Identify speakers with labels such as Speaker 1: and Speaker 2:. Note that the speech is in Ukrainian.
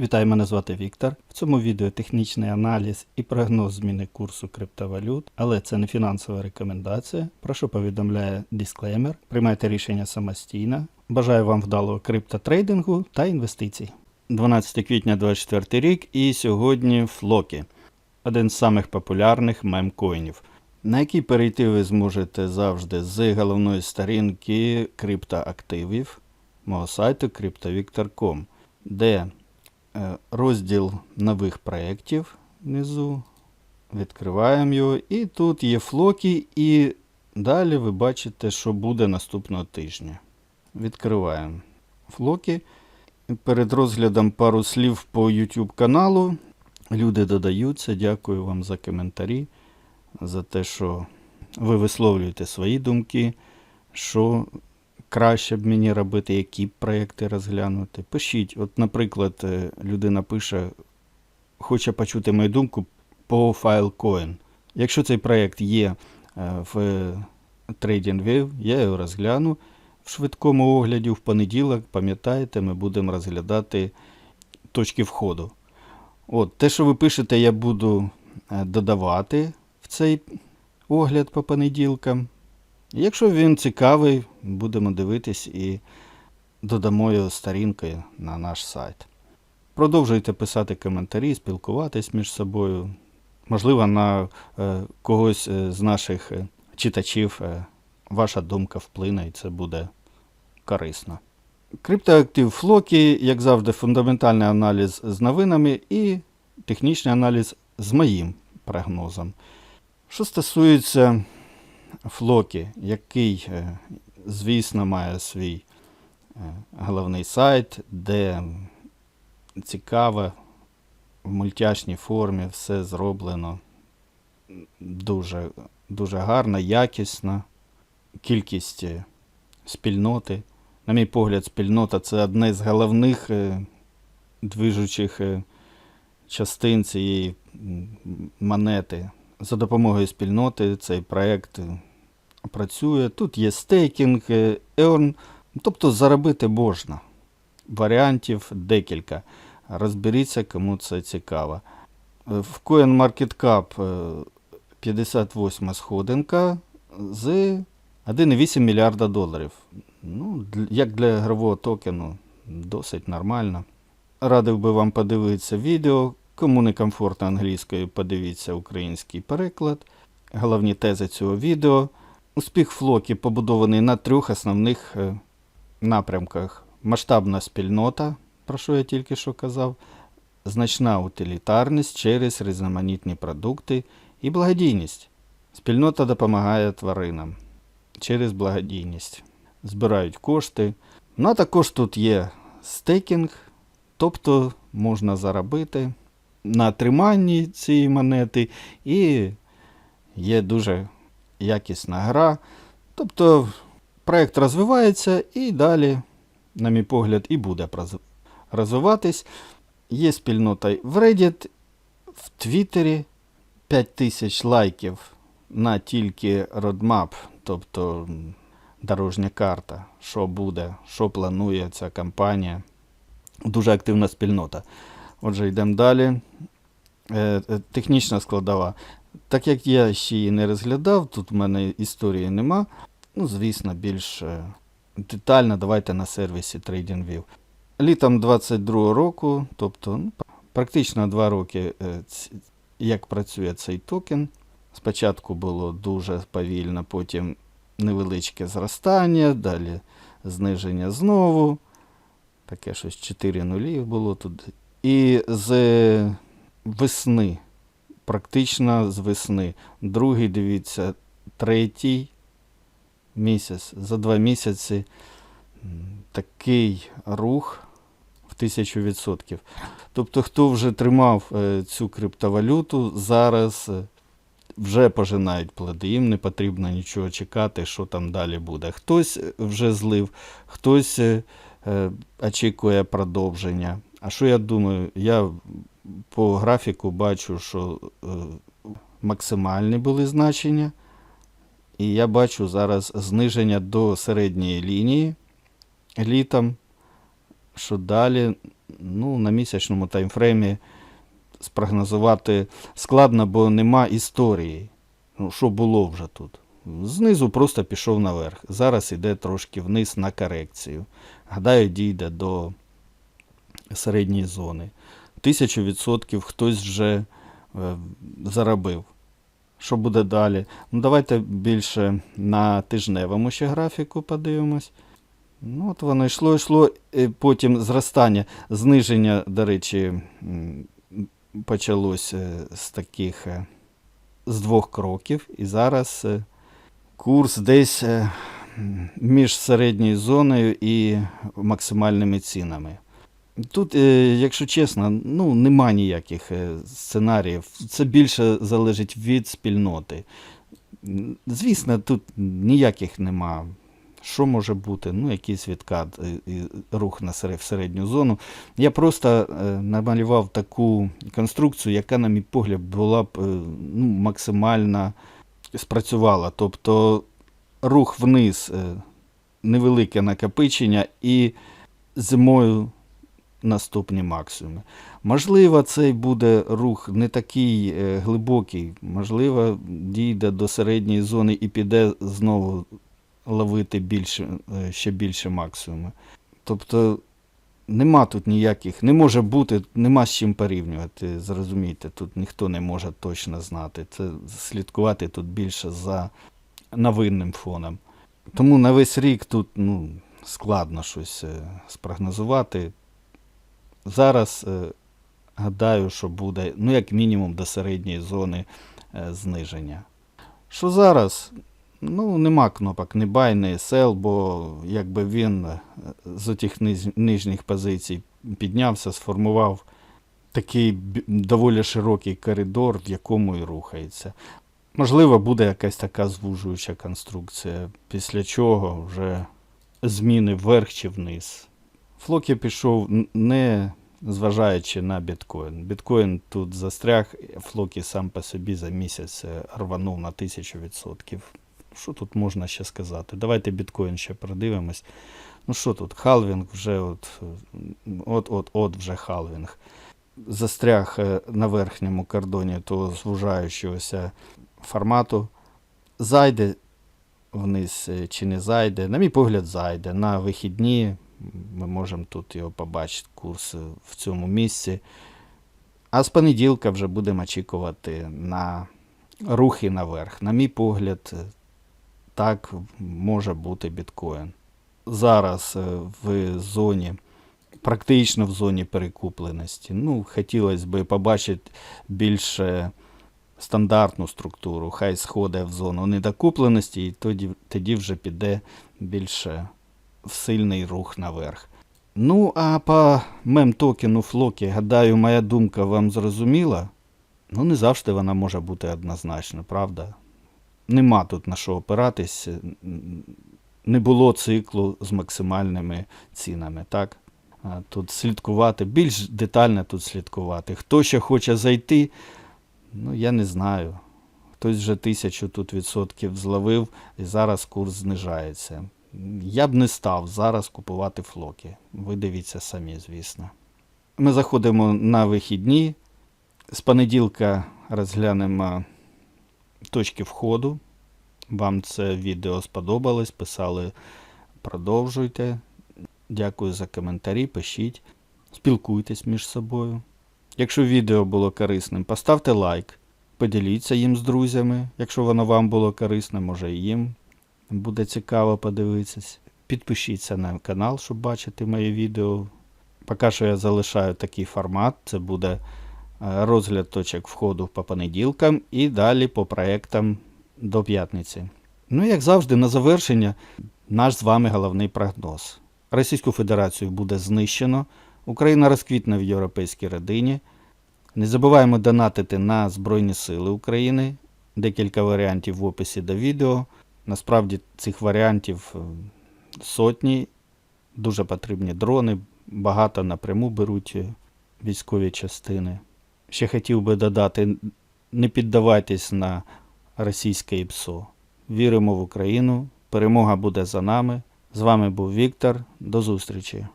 Speaker 1: Вітаю, мене звати Віктор. В цьому відео технічний аналіз і прогноз зміни курсу криптовалют, але це не фінансова рекомендація. Про що повідомляє дисклеймер. Приймайте рішення самостійно. Бажаю вам вдалого криптотрейдингу та інвестицій. 12 квітня 2024 рік і сьогодні Флокі, один з самих популярних мемкоїнів, на який перейти ви зможете завжди з головної сторінки криптоактивів мого сайту cryptovictor.com, де розділ нових проєктів внизу. Відкриваємо його. І тут є флоки, і далі ви бачите, що буде наступного тижня. Відкриваємо флоки. Перед розглядом пару слів по YouTube каналу. Люди додаються. Дякую вам за коментарі, за те, що ви висловлюєте свої думки, що краще б мені робити, які проекти розглянути. Пишіть, от, наприклад, е, людина пише, хоче почути мою думку по Filecoin. Якщо цей проект є е, в TradingView, я його розгляну в швидкому огляді в понеділок. Пам'ятаєте, ми будемо розглядати точки входу. От, те, що ви пишете, я буду е, додавати в цей огляд по понеділкам. Якщо він цікавий, будемо дивитись і додамо його сторінкою на наш сайт. Продовжуйте писати коментарі, спілкуватись між собою. Можливо, на е, когось е, з наших е, читачів ваша думка вплине і це буде корисно. Криптоактив Флокі, як завжди, фундаментальний аналіз з новинами і технічний аналіз з моїм прогнозом. Що стосується Флокі, який, е, звісно, має свій е, головний сайт, де цікаво, в мультяшній формі все зроблено дуже, дуже гарно, якісно. Кількість е, спільноти. На мій погляд, спільнота це одне з головних движучих частин цієї монети. За допомогою спільноти цей проект працює. Тут є стейкінг, е, earn, тобто заробити можна. Варіантів декілька. Розберіться, кому це цікаво. Е, В CoinMarketCap е, 58 сходинка з 1,8 мільярда доларів. Ну, як для ігрового токену, досить нормально. Радив би вам подивитися відео. Кому не комфортно англійською, подивіться український переклад. Головні тези цього відео. Успіх Флокі побудований на трьох основних е, напрямках: масштабна спільнота, про що я тільки що казав, значна утилітарність через різноманітні продукти і благодійність. Спільнота допомагає тваринам через благодійність. Збирають кошти. Ну а також тут є стейкінг, тобто можна заробити на триманні цієї монети, і є дуже якісна гра. Тобто проект розвивається і далі, на мій погляд, і буде розвиватись. Є спільнота в Reddit, в Твіттері 5000 лайків на тільки родмап, тобто дорожня карта, що буде, що планує ця компанія. Дуже активна спільнота. Отже, йдемо далі. Е, е, Технічна складова. Так як я ще її не розглядав, тут в мене історії нема. Ну, звісно, більш е, детально давайте на сервісі TradingView. Літом 22 року, тобто ну, практично 2 роки, е, як працює цей токен. Спочатку було дуже повільно, потім невеличке зростання, далі зниження знову. Таке щось 4 нулі було тут. І з весни, практично з весни. Другий, дивіться, третій місяць. За два місяці такий рух в тисячу відсотків. Тобто, хто вже тримав е, цю криптовалюту, зараз е, вже пожинають плоди. Їм не потрібно нічого чекати, що там далі буде. Хтось е, вже злив, хтось очікує продовження. А що я думаю? Я по графіку бачу, що е, максимальні були значення. І я бачу зараз зниження до середньої лінії літом, що далі ну, на місячному таймфреймі спрогнозувати складно, бо нема історії. Ну, що було вже тут? Знизу просто пішов наверх. Зараз іде трошки вниз на корекцію. Гадаю, дійде до середньої зони. Тисячу відсотків хтось вже е, заробив. Що буде далі? Ну, давайте більше на тижневому ще графіку подивимось. Ну, от воно йшло, йшло, і потім зростання, зниження, до речі, почалось е, з таких е, з двох кроків. І зараз курс десь між середньою зоною і максимальними цінами. Тут, е, якщо чесно, ну, нема ніяких е, сценаріїв. Це більше залежить від спільноти. Звісно, тут ніяких нема. Що може бути? Ну, якийсь відкат, і, і рух на в середню зону. Я просто е, намалював таку конструкцію, яка, на мій погляд, була б е, ну, максимально спрацювала. Тобто рух вниз, е, невелике накопичення і зимою наступні максимуми. Можливо, цей буде рух не такий е, глибокий, можливо, дійде до середньої зони і піде знову ловити більше, е, ще більше максимуми. Тобто нема тут ніяких, не може бути, нема з чим порівнювати. Зрозумійте, тут ніхто не може точно знати. Це слідкувати тут більше за новинним фоном. Тому на весь рік тут ну, складно щось е, спрогнозувати. Зараз е, гадаю, що буде, ну, як мінімум, до середньої зони е, зниження. Що зараз? Ну, нема кнопок ні buy, ні sell, бо якби він е, з тих нижніх позицій піднявся, сформував такий доволі широкий коридор, в якому і рухається. Можливо, буде якась така звужуюча конструкція, після чого вже зміни вверх чи вниз. Флокі пішов не зважаючи на біткоін. Біткоін тут застряг, Флокі сам по собі за місяць е, рванув на 1000%. Що тут можна ще сказати? Давайте біткоін ще продивимось. Ну що тут? Халвінг вже от, от, от, от вже халвінг. Застряг е, на верхньому кордоні того звужаючогося формату. Зайде вниз е, чи не зайде. На мій погляд, зайде. На вихідні ми можемо тут його побачити, курс в цьому місці. А з понеділка вже будемо очікувати на рухи наверх. На мій погляд, так може бути біткоін. Зараз е, в зоні, практично в зоні перекупленості. Ну, хотілося б побачити більше стандартну структуру. Хай сходить в зону недокупленості, і тоді, тоді вже піде більше сильний рух наверх. Ну, а по мем-токену Флокі, гадаю, моя думка вам зрозуміла. Ну, не завжди вона може бути однозначна, правда? Нема тут на що опиратись. Не було циклу з максимальними цінами, так? Тут слідкувати, більш детально тут слідкувати. Хто ще хоче зайти, ну я не знаю. Хтось вже тисячу тут відсотків зловив і зараз курс знижається. Я б не став зараз купувати флоки. Ви дивіться самі, звісно. Ми заходимо на вихідні. З понеділка розглянемо точки входу. Вам це відео сподобалось, писали, продовжуйте. Дякую за коментарі, пишіть, спілкуйтесь між собою. Якщо відео було корисним, поставте лайк, поділіться їм з друзями. Якщо воно вам було корисне, може і їм буде цікаво подивитися. Підпишіться на канал, щоб бачити мої відео. Поки що я залишаю такий формат. Це буде е, розгляд точок входу по понеділкам і далі по проектам до п'ятниці. Ну, як завжди, на завершення, наш з вами головний прогноз. Російську Федерацію буде знищено, Україна розквітне в європейській родині. Не забуваємо донатити на Збройні Сили України. Декілька варіантів в описі до відео. Насправді цих варіантів е, сотні, дуже потрібні дрони, багато напряму беруть е, військові частини. Ще хотів би додати, не піддавайтесь на російське ІПСО. Віримо в Україну, перемога буде за нами. З вами був Віктор. До зустрічі!